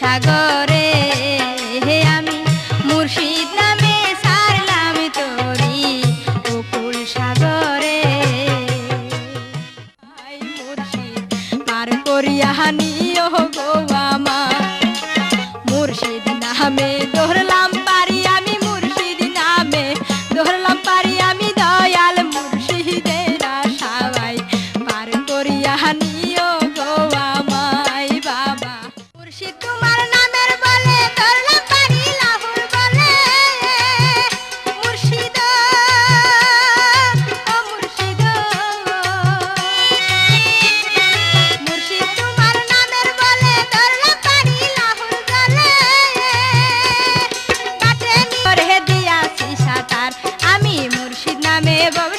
সাগরে। হে আমি মুর্শিদ নামে সারলাম তোরি সাগরে। পার করিয়া হানি আমা মুর্শিদ নামে দোহরলা I'm Baba.